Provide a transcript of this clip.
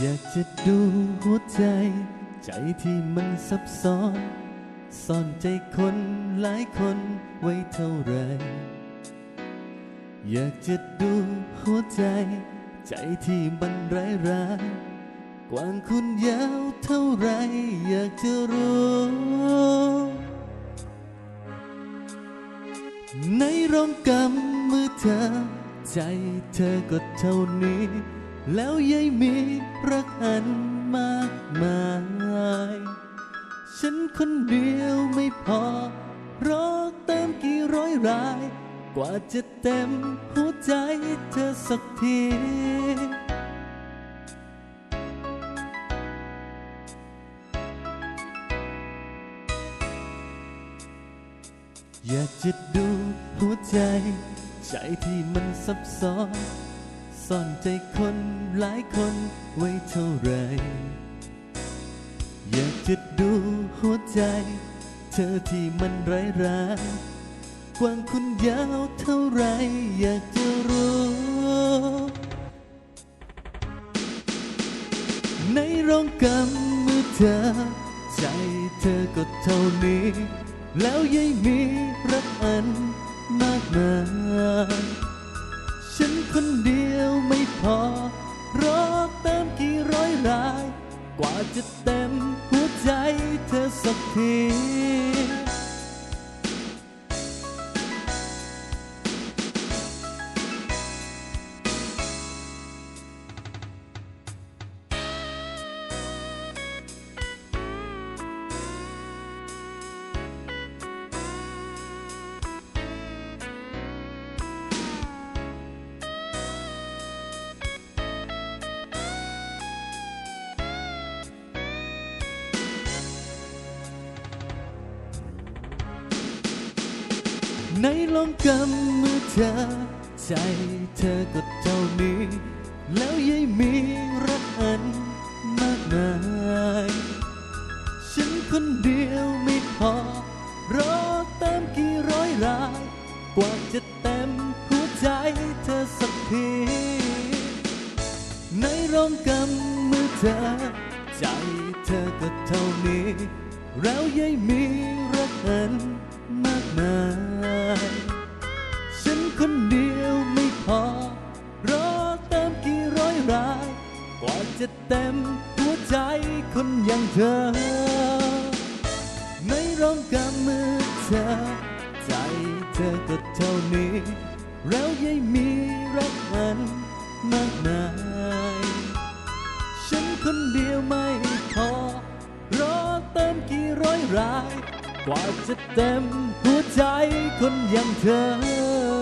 อยากจะดูหัวใจ ใจที่มันซับซ้อน ซ่อนใจคนหลายคนไว้เท่าไร อยากจะดูหัวใจ ใจที่มันร้ายร้ายกว้างคุณยาวเท่าไร อยากจะรู้ ในร่องกำมือเธอ ใจเธอก็เท่านี้ แล้วยังมี ร้าย กว่าจะเต็มหัวใจเธอสักทีอยากจะดูหัวใจ ใจที่มันซับซ้อน ซ่อนใจคนหลายคนไว้เท่าไร อยากจะดูหัวใจ เธอที่มันร้ายร้าย กว้างคุณยาวเท่าไรอยากจะรู้ ในรองกำมือเธอ ใจเธอก็เท่านี้ แล้วยังมีรักอันมากมายฉันคนเดียวไม่พอรอเติมกี่ร้อยราย กว่าจะเต็มหัวใจเธอสักที ในลองกำมือเธอ ใจเธอก็เท่านี้ แล้วยังมีรักอันมากมาย ฉันคนเดียวไม่พอ รอเติมกี่ร้อยรายกว่าจะเต็มหัวใจเธอสักทีในรองกำมือเธอ ใจเธอก็เท่านี้ แล้วยังมีรักอันมากมาย จะเต็มหัวใจคนอย่างเธอในร่องกำมือเธอ ใจเธอก็เท่านี้ แล้วยังมีรักอันมากมาย ฉันคนเดียวไม่พอ รอเติมกี่ร้อยราย กว่าจะเต็มหัวใจคนอย่างเธอ